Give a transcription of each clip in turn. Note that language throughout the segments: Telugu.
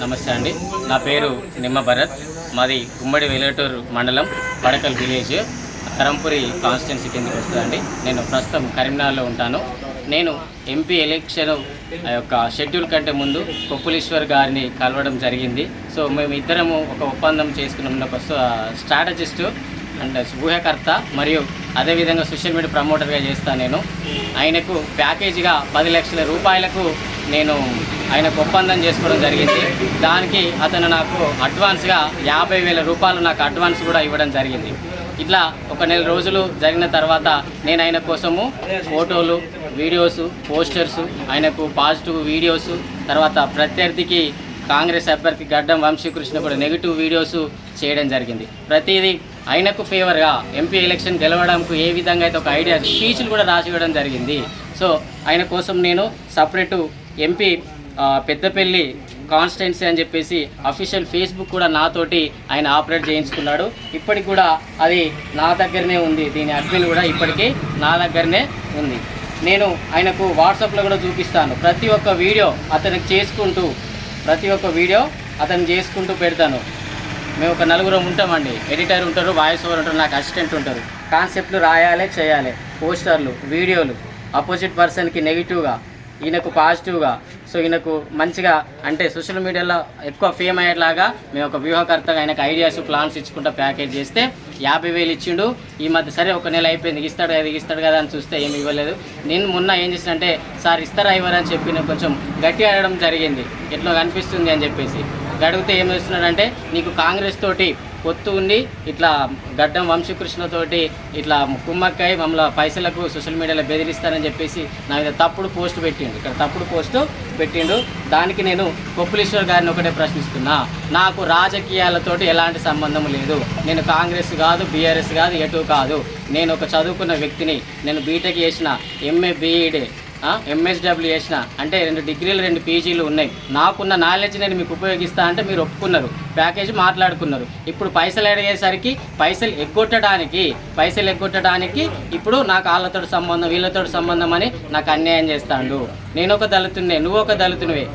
నమస్తే అండి. నా పేరు నిమ్మ భరత్. మాది ఉమ్మడి వెలటూరు మండలం పడకల్ విలేజ్ కరంపురి కాన్స్టిట్యున్సీ కిందకి వస్తుందండి. నేను ప్రస్తుతం కరీంనగర్లో ఉంటాను. నేను ఎంపీ ఎలక్షన్ ఆ యొక్క షెడ్యూల్ కంటే ముందు కొప్పులేశ్వర్ గారిని కలవడం జరిగింది. సో మేము ఇద్దరము ఒక ఒప్పందం చేసుకున్న. ఒక స్ట్రాటజిస్టు అండ్ ఊహకర్త మరియు అదేవిధంగా సోషల్ మీడియా ప్రమోటర్గా చేస్తాను నేను. ఆయనకు ప్యాకేజీగా పది లక్షల రూపాయలకు నేను ఆయనకు ఒప్పందం చేసుకోవడం జరిగింది. దానికి అతను నాకు అడ్వాన్స్గా యాభై వేల రూపాయలు నాకు అడ్వాన్స్ కూడా ఇవ్వడం జరిగింది. ఇట్లా ఒక నెల రోజులు జరిగిన తర్వాత నేను ఆయన కోసము ఫోటోలు వీడియోస్ పోస్టర్స్ ఆయనకు పాజిటివ్ వీడియోస్ తర్వాత ప్రత్యర్థికి కాంగ్రెస్ అభ్యర్థి గడ్డం వంశీకృష్ణ కూడా నెగిటివ్ వీడియోస్ చేయడం జరిగింది. ప్రతిదీ ఆయనకు ఫేవర్గా ఎంపీ ఎలక్షన్ గెలవడానికి ఏ విధంగా అయితే ఒక ఐడియా స్పీచ్లు కూడా రాసివ్వడం జరిగింది. సో ఆయన కోసం నేను సపరేటు ఎంపీ పెద్దపల్లి కాన్స్టెన్సీ అని చెప్పేసి అఫీషియల్ ఫేస్బుక్ కూడా నాతోటి ఆయన ఆపరేట్ చేయించుకున్నాడు. ఇప్పటికి కూడా అది నా దగ్గరనే ఉంది. దీని అడ్మిన్ కూడా ఇప్పటికీ నా దగ్గరనే ఉంది. నేను ఆయనకు వాట్సాప్లో కూడా చూపిస్తాను. ప్రతి ఒక్క వీడియో అతనికి చేసుకుంటూ ప్రతి ఒక్క వీడియో అతను చేసుకుంటూ పెడతాను. మేము ఒక నలుగురం ఉంటామండి. ఎడిటర్ ఉంటారు వాయిస్ ఓవర్ ఉంటారు నాకు అసిస్టెంట్ ఉంటారు. కాన్సెప్ట్లు రాయాలి చేయాలి. పోస్టర్లు వీడియోలు. అపోజిట్ పర్సన్కి నెగిటివ్గా ఈయనకు పాజిటివ్గా సో ఈయనకు మంచిగా అంటే సోషల్ మీడియాలో ఎక్కువ ఫేమ్ అయ్యేలాగా మేము ఒక వ్యూహకర్తగా ఆయనకు ఐడియాస్ ప్లాన్స్ ఇచ్చుకుంటా ప్యాకేజ్ చేస్తే యాభై వేలు ఇచ్చిండు. ఈ మధ్య సరే ఒక నెల అయిపోయింది ఇస్తాడు కదా ఇస్తాడు కదా అని చూస్తే ఏమి ఇవ్వలేదు. నేను మొన్న ఏం చేసినంటే సార్ ఇస్తారా ఇవ్వరా అని చెప్పి నేను కొంచెం గట్టి అడగడం జరిగింది. ఎట్లా కనిపిస్తుంది అని చెప్పేసి. అడిగితే ఏం చేస్తున్నాడంటే నీకు కాంగ్రెస్ తోటి పొత్తు ఉండి ఇట్లా గడ్డం వంశీకృష్ణతోటి ఇట్లా కుమ్మక్కై మమ్మల్ని పైసలకు సోషల్ మీడియాలో బెదిరిస్తానని చెప్పేసి నా మీద తప్పుడు పోస్ట్ పెట్టిండు. ఇక్కడ తప్పుడు పోస్ట్ పెట్టిండు. దానికి నేను కొప్పులేశ్వర్ గారిని ఒకటే ప్రశ్నిస్తున్నా. నాకు రాజకీయాలతోటి ఎలాంటి సంబంధం లేదు. నేను కాంగ్రెస్ కాదు బీఆర్ఎస్ కాదు ఎటు కాదు. నేను ఒక చదువుకున్న వ్యక్తిని నేను బీటెక్ చేసిన ఎంఏ బీఈడి ఎంఎస్డబ్ల్యూ చేసిన. అంటే రెండు డిగ్రీలు రెండు పీజీలు ఉన్నాయి. నాకున్న నాలెడ్జ్ నేను మీకు ఉపయోగిస్తా అంటే మీరు ఒప్పుకున్నారు. ప్యాకేజ్ మాట్లాడుకున్నారు. ఇప్పుడు పైసలు అడిగేసరికి పైసలు ఎగ్గొట్టడానికి పైసలు ఎగ్గొట్టడానికి ఇప్పుడు నాకు వాళ్ళతో సంబంధం వీళ్ళతో సంబంధం అని నాకు అన్యాయం చేస్తాడు. నేను ఒక దళితున్నే నువ్వు ఒక దళితునివే.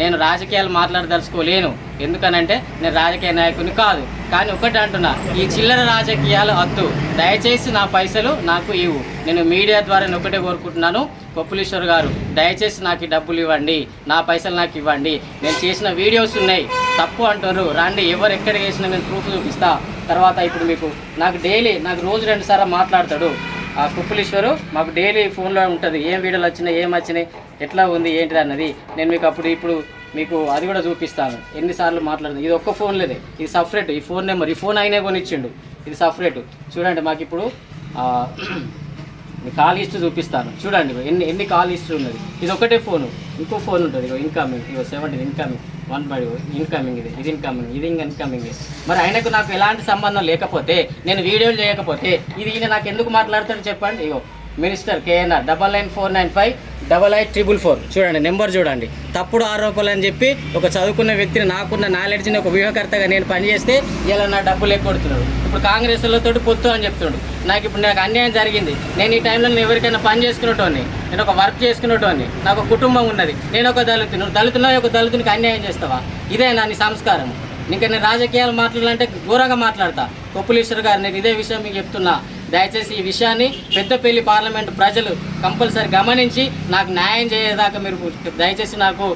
నేను రాజకీయాలు మాట్లాడదలుచుకోలేను. ఎందుకనంటే నేను రాజకీయ నాయకుని కాదు. కానీ ఒకటి అంటున్నా ఈ చిల్లర రాజకీయాలు వద్దు దయచేసి నా పైసలు నాకు ఇవ్వు. నేను మీడియా ద్వారా నేను ఒకటే కోరుకుంటున్నాను కొప్పులీశ్వర్ గారు దయచేసి నాకు డబ్బులు ఇవ్వండి. నా పైసలు నాకు ఇవ్వండి. నేను చేసిన వీడియోస్ ఉన్నాయి. తప్పు అంటున్నారు. రండి ఎవరు ఎక్కడ చేసినా నేను ప్రూఫ్ చూపిస్తా. తర్వాత ఇప్పుడు మీకు నాకు డైలీ నాకు రోజు రెండు సార్లు మాట్లాడతాడు. ఆ కుప్పలీశ్వరు మాకు డైలీ ఫోన్లో ఉంటుంది. ఏం వీడియోలు వచ్చినాయి ఏం వచ్చినాయి? ఎట్లా ఉంది ఏంటిది అన్నది నేను మీకు అప్పుడు ఇప్పుడు మీకు అది కూడా చూపిస్తాను. ఎన్నిసార్లు మాట్లాడుతుంది ఇది ఒక్క ఫోన్ లేదే. ఇది సపరేట్ ఈ ఫోన్ నెంబర్ ఈ ఫోన్ అయినా కొనిచ్చిండు. ఇది సపరేట్ చూడండి మాకు ఇప్పుడు కాల్ హిస్టరీ చూపిస్తాను. చూడండి ఎన్ని ఎన్ని కాల్ హిస్టరీ ఉన్నది. ఇది ఒకటే ఫోను ఇంకో ఫోన్ ఉంటుంది ఇగో incoming ego seventeen incoming one by incoming ఇది. ఇది ఇన్కమింగ్ ఇది ఇంకా ఇన్కమింగ్ మరి ఆయనకు నాకు ఎలాంటి సంబంధం లేకపోతే నేను వీడియోలు చేయకపోతే ఇది ఈయన నాకు ఎందుకు మాట్లాడతాడు చెప్పండి. ఇగో minister KNR double nine four nine five double eight triple four చూడండి నెంబర్ చూడండి. తప్పుడు ఆరోపణలు అని చెప్పి ఒక చదువుకున్న వ్యక్తిని నాకున్న నాలెడ్జ్ని ఒక వ్యూహకర్తగా నేను పనిచేస్తే ఇలా నా డబ్బులు ఎక్కొడుతున్నాడు ఇప్పుడు కాంగ్రెస్ వాళ్ళతోటి పొత్తు అని చెప్తున్నాడు నాకు ఇప్పుడు నాకు అన్యాయం జరిగింది. నేను ఈ టైంలో నేను ఎవరికైనా పని చేసుకునేటోని నేను ఒక వర్క్ చేసుకునేటోని నాకు కుటుంబం ఉన్నది. నేను ఒక దళితుని దళితున్నా ఒక దళితునికి అన్యాయం చేస్తావా? ఇదే నా నీ సంస్కారం. ఇంకా నేను రాజకీయాలు మాట్లాడాలంటే ఘోరంగా మాట్లాడతా. కొప్పులీశ్వర్ గారు నేను ఇదే విషయం మీకు చెప్తున్నా. దయచేసి ఈ విషయాన్ని పెద్దపల్లి పార్లమెంట్ ప్రజలు కంపల్సరీ గమనించి నాకు న్యాయం చేయదాకా మీరు దయచేసి నాకు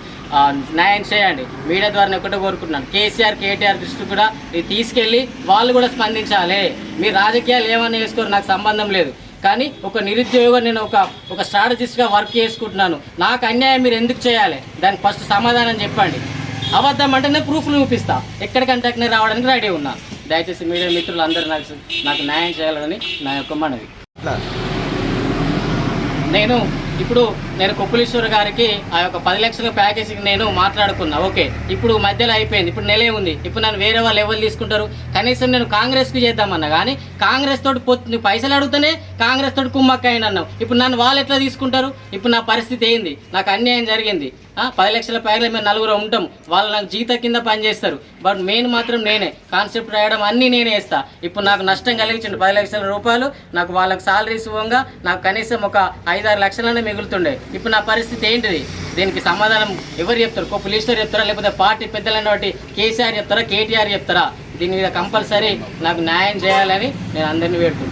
న్యాయం చేయండి. మీడియా ద్వారా నేను ఒకటే కోరుకుంటున్నాను. కేసీఆర్ కేటీఆర్ దృష్టి కూడా ఇది తీసుకెళ్ళి వాళ్ళు కూడా స్పందించాలి. మీ రాజకీయాలు ఏమన్నా వేసుకోరు నాకు సంబంధం లేదు. కానీ ఒక నిరుద్యోగ నేను ఒక ఒక స్ట్రాటజిస్ట్గా వర్క్ చేసుకుంటున్నాను. నాకు అన్యాయం మీరు ఎందుకు చేయాలి? దానికి ఫస్ట్ సమాధానం చెప్పండి. అబద్ధం అంటే నేను ప్రూఫ్లు చూపిస్తా. ఎక్కడికంటే నేను రావడానికి రెడీ ఉన్నా. దయచేసి మీడియా మిత్రులు అందరూ నాకు నాకు న్యాయం చేయాలని నా యొక్క మనవి. నేను ఇప్పుడు నేను కొప్పులీశ్వర్ గారికి ఆ యొక్క పది లక్షల ప్యాకేజీకి నేను మాట్లాడుకున్నా. ఓకే ఇప్పుడు మధ్యలో అయిపోయింది. ఇప్పుడు నెలే ఉంది ఇప్పుడు నన్ను వేరే వాళ్ళు ఎవరు తీసుకుంటారు? కనీసం నేను కాంగ్రెస్కి చేద్దామన్నా కానీ కాంగ్రెస్ తోటి పొత్తు నువ్వు పైసలు అడిగితేనే కాంగ్రెస్ తోటి కుమ్మక్క అయిన అన్నావు ఇప్పుడు నన్ను వాళ్ళు ఎట్లా తీసుకుంటారు? ఇప్పుడు నా పరిస్థితి ఏంది? నాకు అన్యాయం జరిగింది. పది లక్షల పైన మేము నలుగురు ఉంటాం. వాళ్ళు నాకు జీత కింద పనిచేస్తారు. బట్ మెయిన్ మాత్రం నేనే. కాన్సెప్ట్ రాయడం అన్నీ నేనే వేస్తా ఇప్పుడు నాకు నష్టం కలిగించండి పది లక్షల రూపాయలు. నాకు వాళ్ళకి సాలరీస్ ఇవ్వంగా నాకు కనీసం ఒక ఐదారు లక్షలనే మిగులుతుండే. ఇప్పుడు నా పరిస్థితి ఏంటిది? దీనికి సమాధానం ఎవరు చెప్తారు? ఒక పులిస్టర్ చెప్తారా? లేకపోతే పార్టీ పెద్దలైన వాటి కేసీఆర్ చెప్తారా? కేటీఆర్ చెప్తారా? దీని మీద కంపల్సరీ నాకు న్యాయం చేయాలని నేను అందరినీ వేడుకుంటున్నాను